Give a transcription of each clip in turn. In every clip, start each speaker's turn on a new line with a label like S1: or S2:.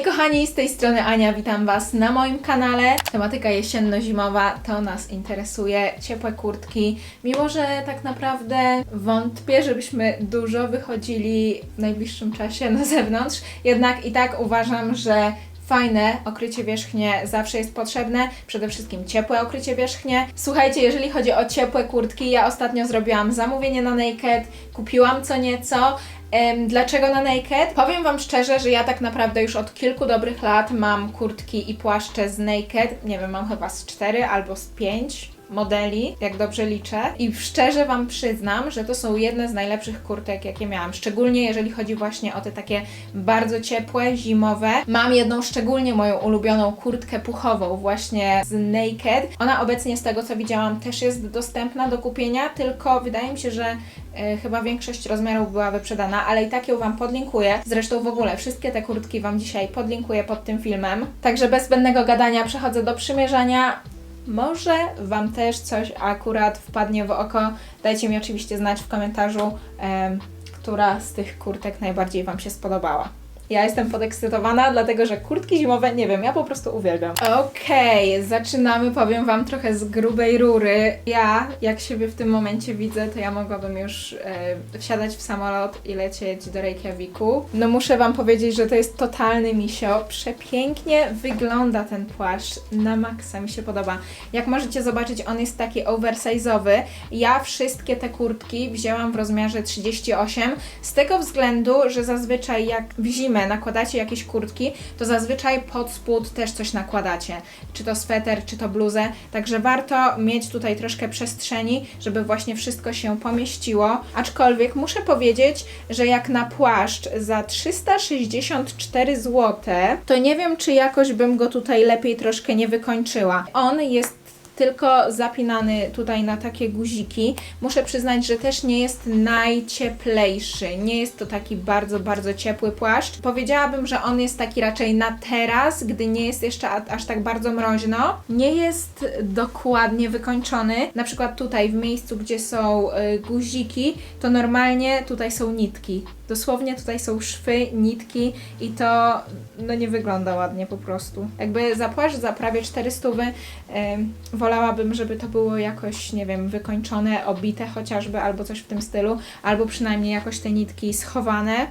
S1: Hej kochani, z tej strony Ania, witam Was na moim kanale. Tematyka jesienno-zimowa to nas interesuje, ciepłe kurtki. Mimo, że tak naprawdę wątpię, żebyśmy dużo wychodzili w najbliższym czasie na zewnątrz, jednak i tak uważam, że Fajne okrycie wierzchnie zawsze jest potrzebne, przede wszystkim ciepłe okrycie wierzchnie. Słuchajcie, jeżeli chodzi o ciepłe kurtki, ja ostatnio zrobiłam zamówienie na Naked, kupiłam co nieco. Dlaczego na Naked? Powiem Wam szczerze, że ja tak naprawdę już od kilku dobrych lat mam kurtki i płaszcze z Naked. Nie wiem, mam chyba z cztery albo z pięć modeli, jak dobrze liczę. I szczerze Wam przyznam, że to są jedne z najlepszych kurtek, jakie miałam. Szczególnie jeżeli chodzi właśnie o te takie bardzo ciepłe, zimowe. Mam jedną szczególnie moją ulubioną kurtkę puchową właśnie z Naked. Ona obecnie z tego co widziałam też jest dostępna do kupienia, tylko wydaje mi się, że chyba większość rozmiarów była wyprzedana, ale i tak ją Wam podlinkuję. Zresztą w ogóle wszystkie te kurtki Wam dzisiaj podlinkuję pod tym filmem. Także bez zbędnego gadania przechodzę do przymierzania. Może Wam też coś akurat wpadnie w oko. Dajcie mi oczywiście znać w komentarzu, która z tych kurtek najbardziej Wam się spodobała. Ja jestem podekscytowana, dlatego że kurtki zimowe, nie wiem, ja po prostu uwielbiam. Okej, zaczynamy, powiem Wam trochę z grubej rury. Ja, jak siebie w tym momencie widzę, to ja mogłabym już e, wsiadać w samolot i lecieć do Reykjaviku. No muszę Wam powiedzieć, że to jest totalny misio. Przepięknie wygląda ten płaszcz, na maksa mi się podoba. Jak możecie zobaczyć, on jest taki oversize'owy. Ja wszystkie te kurtki wzięłam w rozmiarze 38, z tego względu, że zazwyczaj jak w zimę nakładacie jakieś kurtki, to zazwyczaj pod spód też coś nakładacie. Czy to sweter, czy to bluzę. Także warto mieć tutaj troszkę przestrzeni, żeby właśnie wszystko się pomieściło. Aczkolwiek muszę powiedzieć, że jak na płaszcz za 364 zł, to nie wiem, czy jakoś bym go tutaj lepiej troszkę nie wykończyła. On jest tylko zapinany tutaj na takie guziki. Muszę przyznać, że też nie jest najcieplejszy. Nie jest to taki bardzo, bardzo ciepły płaszcz. Powiedziałabym, że on jest taki raczej na teraz, gdy nie jest jeszcze aż tak bardzo mroźno. Nie jest dokładnie wykończony. Na przykład tutaj w miejscu, gdzie są y, guziki, to normalnie tutaj są nitki. Dosłownie tutaj są szwy, nitki i to no nie wygląda ładnie po prostu. Jakby za płaszcz za prawie 400 Ym, wolałabym, żeby to było jakoś, nie wiem, wykończone, obite chociażby, albo coś w tym stylu, albo przynajmniej jakoś te nitki schowane.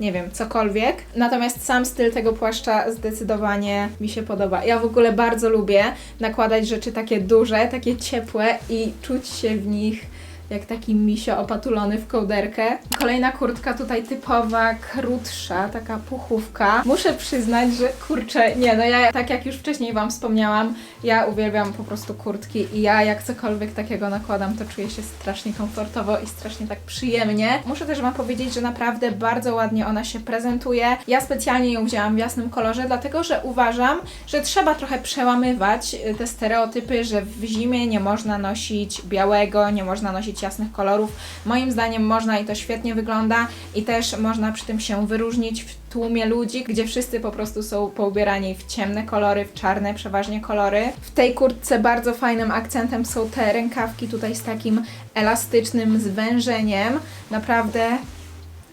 S1: Nie wiem, cokolwiek. Natomiast sam styl tego płaszcza zdecydowanie mi się podoba. Ja w ogóle bardzo lubię nakładać rzeczy takie duże, takie ciepłe i czuć się w nich jak taki misio opatulony w kołderkę. Kolejna kurtka tutaj typowa, krótsza, taka puchówka. Muszę przyznać, że kurczę, nie no ja tak jak już wcześniej Wam wspomniałam, ja uwielbiam po prostu kurtki i ja jak cokolwiek takiego nakładam, to czuję się strasznie komfortowo i strasznie tak przyjemnie. Muszę też Wam powiedzieć, że naprawdę bardzo ładnie ona się prezentuje. Ja specjalnie ją wzięłam w jasnym kolorze, dlatego że uważam, że trzeba trochę przełamywać y, te stereotypy, że w zimie nie można nosić białego, nie można nosić jasnych kolorów. Moim zdaniem można i to świetnie wygląda i też można przy tym się wyróżnić w tłumie ludzi, gdzie wszyscy po prostu są poubierani w ciemne kolory, w czarne przeważnie kolory. W tej kurtce bardzo fajnym akcentem są te rękawki tutaj z takim elastycznym zwężeniem. Naprawdę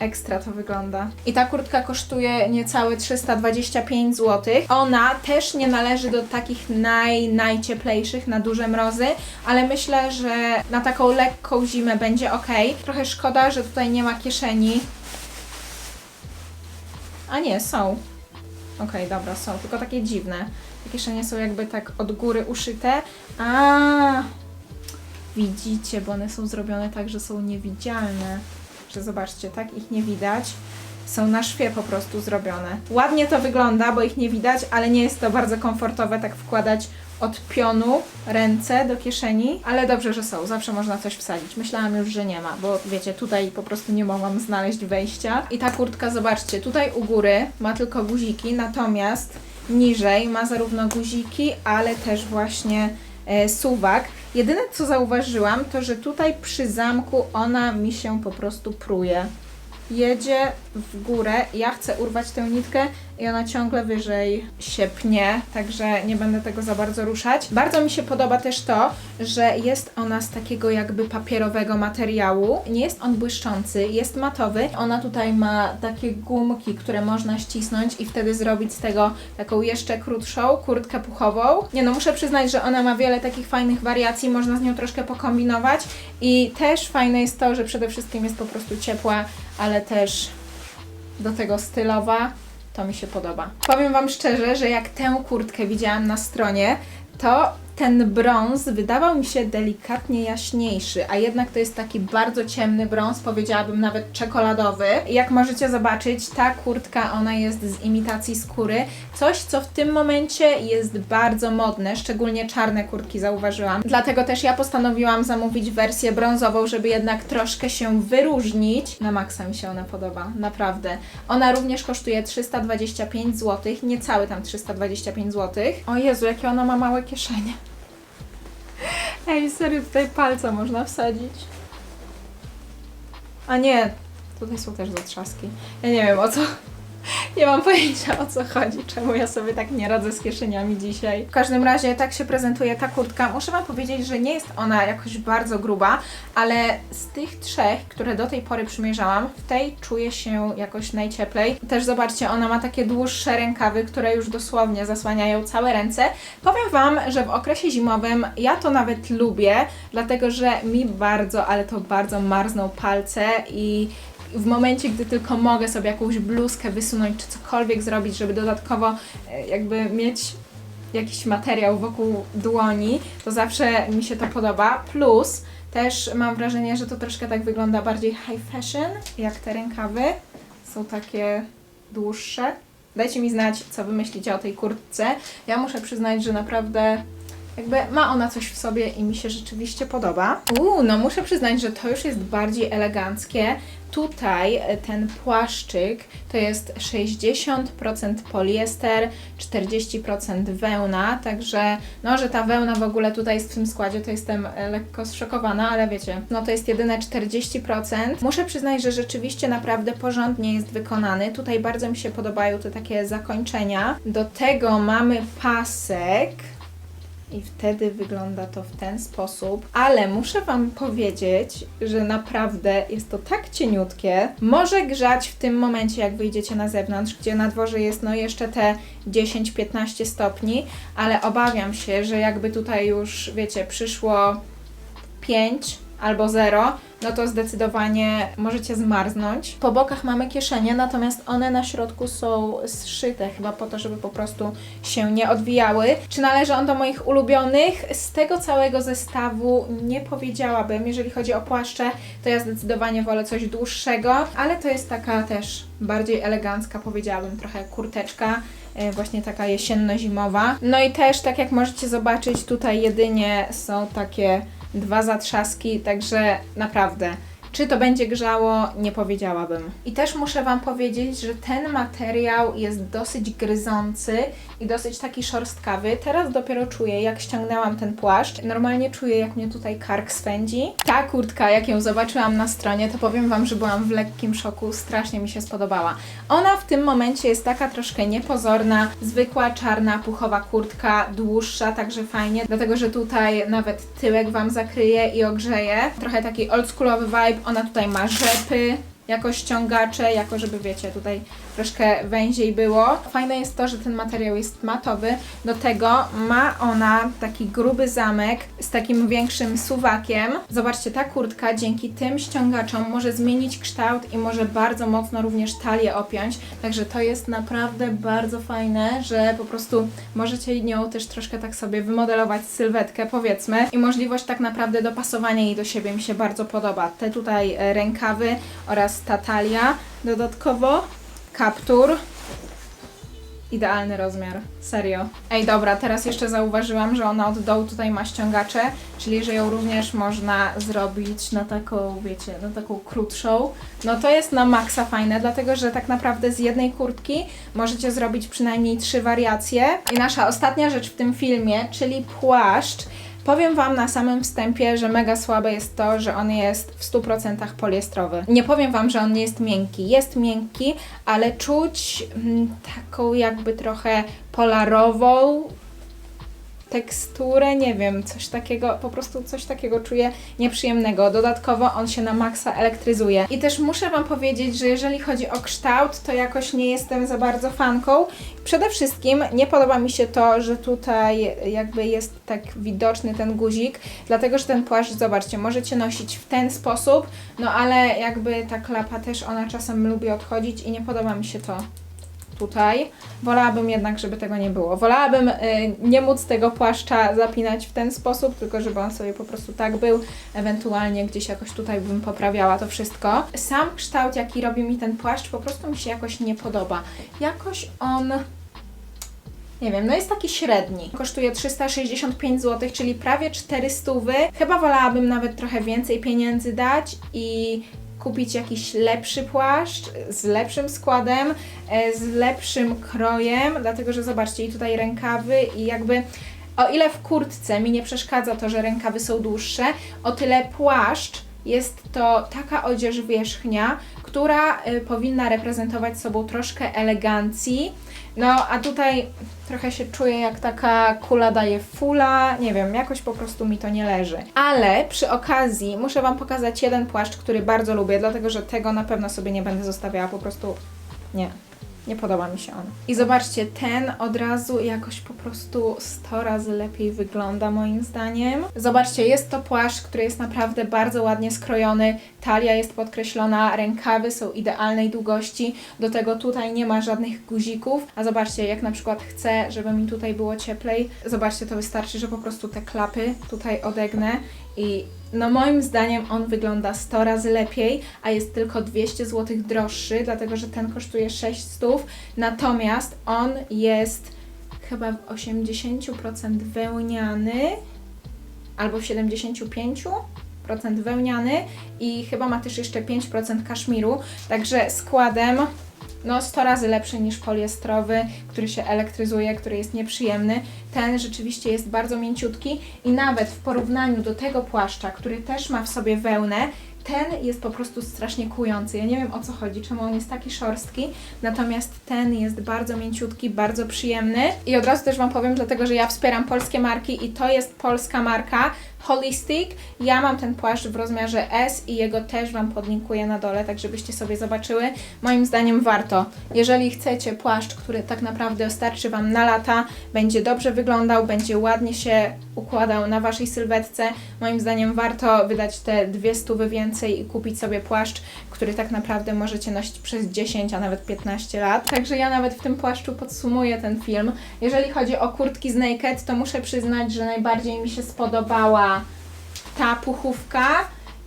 S1: Ekstra to wygląda. I ta kurtka kosztuje niecałe 325 zł. Ona też nie należy do takich naj, najcieplejszych na duże mrozy, ale myślę, że na taką lekką zimę będzie ok. Trochę szkoda, że tutaj nie ma kieszeni. A nie, są. Okej, dobra, są, tylko takie dziwne. Te kieszenie są jakby tak od góry uszyte. A, widzicie, bo one są zrobione tak, że są niewidzialne zobaczcie, tak ich nie widać. Są na szwie po prostu zrobione. Ładnie to wygląda, bo ich nie widać, ale nie jest to bardzo komfortowe tak wkładać od pionu ręce do kieszeni, ale dobrze, że są. Zawsze można coś wsadzić. Myślałam już, że nie ma, bo wiecie, tutaj po prostu nie mogłam znaleźć wejścia. I ta kurtka, zobaczcie, tutaj u góry ma tylko guziki, natomiast niżej ma zarówno guziki, ale też właśnie suwak. Jedyne co zauważyłam, to że tutaj przy zamku ona mi się po prostu pruje. Jedzie w górę. Ja chcę urwać tę nitkę i ona ciągle wyżej się pnie, także nie będę tego za bardzo ruszać. Bardzo mi się podoba też to, że jest ona z takiego jakby papierowego materiału. Nie jest on błyszczący, jest matowy. Ona tutaj ma takie gumki, które można ścisnąć i wtedy zrobić z tego taką jeszcze krótszą kurtkę puchową. Nie no, muszę przyznać, że ona ma wiele takich fajnych wariacji, można z nią troszkę pokombinować i też fajne jest to, że przede wszystkim jest po prostu ciepła, ale też do tego stylowa. To mi się podoba. Powiem Wam szczerze, że jak tę kurtkę widziałam na stronie, to ten brąz wydawał mi się delikatnie jaśniejszy, a jednak to jest taki bardzo ciemny brąz, powiedziałabym nawet czekoladowy. Jak możecie zobaczyć, ta kurtka, ona jest z imitacji skóry, coś co w tym momencie jest bardzo modne, szczególnie czarne kurtki zauważyłam. Dlatego też ja postanowiłam zamówić wersję brązową, żeby jednak troszkę się wyróżnić. Na maksa mi się ona podoba, naprawdę. Ona również kosztuje 325 zł, niecałe tam 325 zł. O Jezu, jakie ona ma małe kieszenie. Ej, serio, tutaj palca można wsadzić. A nie, tutaj są też zatrzaski. Ja nie wiem o co. Nie mam pojęcia o co chodzi, czemu ja sobie tak nie radzę z kieszeniami dzisiaj. W każdym razie tak się prezentuje ta kurtka. Muszę Wam powiedzieć, że nie jest ona jakoś bardzo gruba, ale z tych trzech, które do tej pory przymierzałam, w tej czuję się jakoś najcieplej. Też zobaczcie, ona ma takie dłuższe rękawy, które już dosłownie zasłaniają całe ręce. Powiem Wam, że w okresie zimowym ja to nawet lubię, dlatego że mi bardzo, ale to bardzo marzną palce i w momencie, gdy tylko mogę sobie jakąś bluzkę wysunąć, czy cokolwiek zrobić, żeby dodatkowo e, jakby mieć jakiś materiał wokół dłoni, to zawsze mi się to podoba. Plus też mam wrażenie, że to troszkę tak wygląda bardziej high fashion, jak te rękawy. Są takie dłuższe. Dajcie mi znać, co wy myślicie o tej kurtce. Ja muszę przyznać, że naprawdę jakby ma ona coś w sobie i mi się rzeczywiście podoba. Uuu, no muszę przyznać, że to już jest bardziej eleganckie. Tutaj e, ten płaszczyk to jest 60% poliester, 40% wełna, także no, że ta wełna w ogóle tutaj jest w tym składzie, to jestem e, lekko zszokowana, ale wiecie, no to jest jedyne 40%. Muszę przyznać, że rzeczywiście naprawdę porządnie jest wykonany. Tutaj bardzo mi się podobają te takie zakończenia. Do tego mamy pasek, i wtedy wygląda to w ten sposób. Ale muszę Wam powiedzieć, że naprawdę jest to tak cieniutkie. Może grzać w tym momencie, jak wyjdziecie na zewnątrz, gdzie na dworze jest no jeszcze te 10-15 stopni, ale obawiam się, że jakby tutaj już, wiecie, przyszło 5 albo 0, no to zdecydowanie możecie zmarznąć. Po bokach mamy kieszenie, natomiast one na środku są zszyte chyba po to, żeby po prostu się nie odwijały. Czy należy on do moich ulubionych? Z tego całego zestawu nie powiedziałabym. Jeżeli chodzi o płaszcze, to ja zdecydowanie wolę coś dłuższego, ale to jest taka też bardziej elegancka, powiedziałabym, trochę kurteczka e, właśnie taka jesienno-zimowa. No i też, tak jak możecie zobaczyć, tutaj jedynie są takie dwa zatrzaski, także naprawdę. Czy to będzie grzało? Nie powiedziałabym. I też muszę Wam powiedzieć, że ten materiał jest dosyć gryzący i dosyć taki szorstkawy. Teraz dopiero czuję, jak ściągnęłam ten płaszcz. Normalnie czuję, jak mnie tutaj kark swędzi. Ta kurtka, jak ją zobaczyłam na stronie, to powiem Wam, że byłam w lekkim szoku. Strasznie mi się spodobała. Ona w tym momencie jest taka troszkę niepozorna, zwykła czarna, puchowa kurtka, dłuższa, także fajnie, dlatego że tutaj nawet tyłek Wam zakryje i ogrzeje. Trochę taki oldschoolowy vibe. Ona tutaj ma rzepy, jako ściągacze, jako żeby wiecie, tutaj troszkę węziej było. Fajne jest to, że ten materiał jest matowy. Do tego ma ona taki gruby zamek z takim większym suwakiem. Zobaczcie, ta kurtka dzięki tym ściągaczom może zmienić kształt i może bardzo mocno również talię opiąć. Także to jest naprawdę bardzo fajne, że po prostu możecie nią też troszkę tak sobie wymodelować sylwetkę, powiedzmy. I możliwość tak naprawdę dopasowania jej do siebie mi się bardzo podoba. Te tutaj e, rękawy oraz ta talia dodatkowo kaptur. Idealny rozmiar, serio. Ej, dobra, teraz jeszcze zauważyłam, że ona od dołu tutaj ma ściągacze, czyli że ją również można zrobić na taką, wiecie, na taką krótszą. No to jest na maksa fajne, dlatego że tak naprawdę z jednej kurtki możecie zrobić przynajmniej trzy wariacje. I nasza ostatnia rzecz w tym filmie, czyli płaszcz. Powiem Wam na samym wstępie, że mega słabe jest to, że on jest w 100% poliestrowy. Nie powiem Wam, że on nie jest miękki. Jest miękki, ale czuć mm, taką jakby trochę polarową teksturę, nie wiem, coś takiego, po prostu coś takiego czuję nieprzyjemnego. Dodatkowo on się na maksa elektryzuje. I też muszę Wam powiedzieć, że jeżeli chodzi o kształt, to jakoś nie jestem za bardzo fanką. Przede wszystkim nie podoba mi się to, że tutaj jakby jest tak widoczny ten guzik, dlatego że ten płaszcz, zobaczcie, możecie nosić w ten sposób, no ale jakby ta klapa też ona czasem lubi odchodzić i nie podoba mi się to tutaj. Wolałabym jednak, żeby tego nie było. Wolałabym y, nie móc tego płaszcza zapinać w ten sposób, tylko żeby on sobie po prostu tak był. Ewentualnie gdzieś jakoś tutaj bym poprawiała to wszystko. Sam kształt, jaki robi mi ten płaszcz, po prostu mi się jakoś nie podoba. Jakoś on nie wiem, no jest taki średni. Kosztuje 365 zł, czyli prawie 400. Chyba wolałabym nawet trochę więcej pieniędzy dać i kupić jakiś lepszy płaszcz z lepszym składem, e, z lepszym krojem, dlatego że zobaczcie, i tutaj rękawy i jakby o ile w kurtce mi nie przeszkadza to, że rękawy są dłuższe, o tyle płaszcz jest to taka odzież wierzchnia, która y, powinna reprezentować sobą troszkę elegancji. No, a tutaj trochę się czuję jak taka kula daje fula, nie wiem, jakoś po prostu mi to nie leży. Ale przy okazji muszę Wam pokazać jeden płaszcz, który bardzo lubię, dlatego że tego na pewno sobie nie będę zostawiała, po prostu nie. Nie podoba mi się on. I zobaczcie, ten od razu jakoś po prostu 100 razy lepiej wygląda moim zdaniem. Zobaczcie, jest to płaszcz, który jest naprawdę bardzo ładnie skrojony. Talia jest podkreślona, rękawy są idealnej długości. Do tego tutaj nie ma żadnych guzików. A zobaczcie, jak na przykład chcę, żeby mi tutaj było cieplej. Zobaczcie, to wystarczy, że po prostu te klapy tutaj odegnę i no moim zdaniem on wygląda 100 razy lepiej, a jest tylko 200 zł droższy, dlatego że ten kosztuje 600, natomiast on jest chyba w 80% wełniany albo w 75% wełniany i chyba ma też jeszcze 5% kaszmiru, także składem no 100 razy lepszy niż poliestrowy, który się elektryzuje, który jest nieprzyjemny. Ten rzeczywiście jest bardzo mięciutki i nawet w porównaniu do tego płaszcza, który też ma w sobie wełnę, ten jest po prostu strasznie kujący. Ja nie wiem o co chodzi, czemu on jest taki szorstki, natomiast ten jest bardzo mięciutki, bardzo przyjemny. I od razu też Wam powiem, dlatego że ja wspieram polskie marki i to jest polska marka Holistic. Ja mam ten płaszcz w rozmiarze S i jego też Wam podlinkuję na dole, tak żebyście sobie zobaczyły. Moim zdaniem warto. Jeżeli chcecie płaszcz, który tak naprawdę starczy Wam na lata, będzie dobrze wyglądał, będzie ładnie się układał na Waszej sylwetce, moim zdaniem warto wydać te dwie stówy więcej i kupić sobie płaszcz, który tak naprawdę możecie nosić przez 10, a nawet 15 lat. Także ja nawet w tym płaszczu podsumuję ten film. Jeżeli chodzi o kurtki z Naked, to muszę przyznać, że najbardziej mi się spodobała ta puchówka,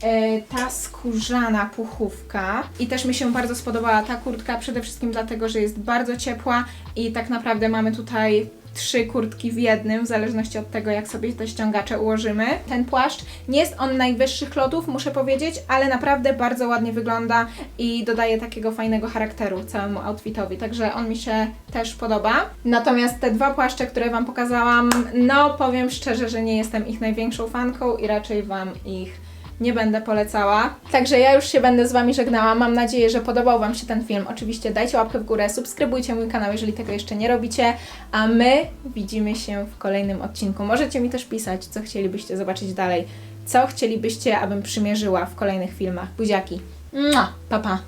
S1: e, ta skórzana puchówka. I też mi się bardzo spodobała ta kurtka, przede wszystkim dlatego, że jest bardzo ciepła i tak naprawdę mamy tutaj trzy kurtki w jednym, w zależności od tego, jak sobie te ściągacze ułożymy. Ten płaszcz nie jest on najwyższych lotów, muszę powiedzieć, ale naprawdę bardzo ładnie wygląda i dodaje takiego fajnego charakteru całemu outfitowi, także on mi się też podoba. Natomiast te dwa płaszcze, które Wam pokazałam, no powiem szczerze, że nie jestem ich największą fanką i raczej Wam ich nie będę polecała. Także ja już się będę z Wami żegnała. Mam nadzieję, że podobał Wam się ten film. Oczywiście dajcie łapkę w górę, subskrybujcie mój kanał, jeżeli tego jeszcze nie robicie, a my widzimy się w kolejnym odcinku. Możecie mi też pisać, co chcielibyście zobaczyć dalej, co chcielibyście, abym przymierzyła w kolejnych filmach. Buziaki. Mua, pa pa.